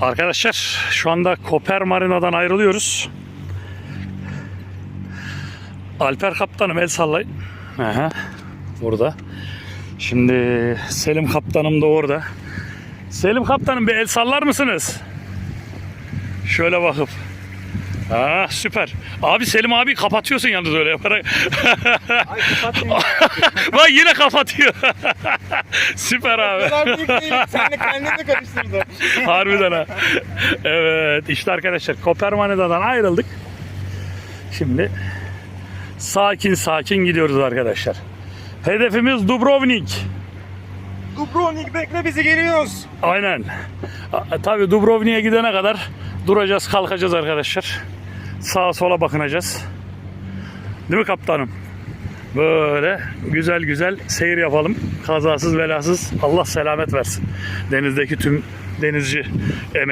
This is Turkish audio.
Arkadaşlar şu anda Koper Marina'dan ayrılıyoruz. Alper kaptanım el sallayın. Aha, burada. Şimdi Selim kaptanım da orada. Selim kaptanım bir el sallar mısınız? Şöyle bakıp. Ah süper. Abi Selim abi kapatıyorsun yalnız öyle yaparak. Ay kapatmayayım. Bak yine kapatıyor. süper abi. Kadar büyük değil. Sen de kendini karıştırdın. Harbiden ha. Evet işte arkadaşlar Kopermanida'dan ayrıldık. Şimdi sakin sakin gidiyoruz arkadaşlar. Hedefimiz Dubrovnik. Dubrovnik bekle bizi geliyoruz. Aynen. Tabii Dubrovnik'e gidene kadar duracağız kalkacağız arkadaşlar. Sağa sola bakınacağız. Değil mi kaptanım? Böyle güzel güzel seyir yapalım. Kazasız belasız Allah selamet versin. Denizdeki tüm denizci